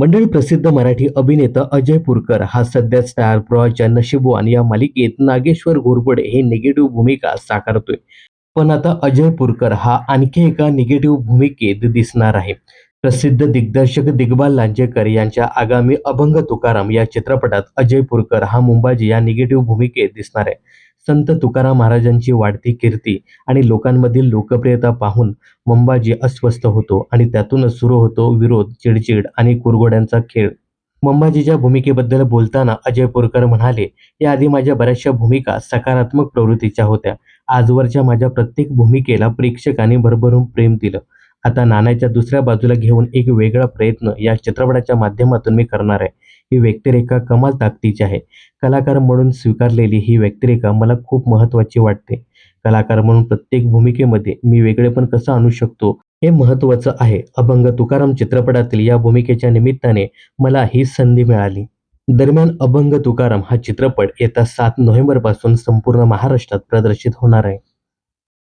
मंडळी प्रसिद्ध मराठी अभिनेता अजय पुरकर हा सध्या स्टार प्रवाहच्या नशिबवान या मालिकेत नागेश्वर घोरपडे हे निगेटिव्ह भूमिका साकारतोय. पण आता अजय पुरकर हा आणखी एका निगेटिव्ह भूमिकेत दिसणार आहे. प्रसिद्ध दिग्दर्शक दिग्बाल लांजेकर यांच्या आगामी अभंग तुकाराम या चित्रपटात अजय पुरकर हा मुंबाजी या निगेटिव्ह भूमिकेत दिसणार आहे. संत तुकाराम महाराजांची वाढती कीर्ती आणि लोकांमधील लोकप्रियता पाहून मंबाजी अस्वस्थ होतो आणि त्यातूनच सुरू होतो विरोध चिडचिड आणि कुरघोड्यांचा खेळ. मंबाजीच्या भूमिकेबद्दल बोलताना अजय पुरकर म्हणाले याआधी माझ्या बऱ्याचशा भूमिका सकारात्मक प्रवृत्तीच्या होत्या. आजवरच्या माझ्या प्रत्येक भूमिकेला प्रेक्षकांनी भरभरून प्रेम दिलं. आता नाण्याच्या दुसऱ्या बाजूला घेऊन एक वेगळा प्रयत्न या चित्रपटाच्या माध्यमातून मी करणार आहे. ही व्यक्तिरेखा कमाल ताकदीची आहे. कलाकार म्हणून स्वीकारलेली ही व्यक्तिरेखा मला खूप महत्त्वाची वाटते. कलाकार म्हणून प्रत्येक भूमिकेमध्ये मी वेगळेपण कसं आणू शकतो हे महत्त्वाचं आहे. अभंग तुकाराम चित्रपटातील या भूमिकेच्या निमित्ताने मला ही संधी मिळाली. दरम्यान अभंग तुकाराम हा चित्रपट येत्या सात नोव्हेंबरपासून संपूर्ण महाराष्ट्रात प्रदर्शित होणार आहे.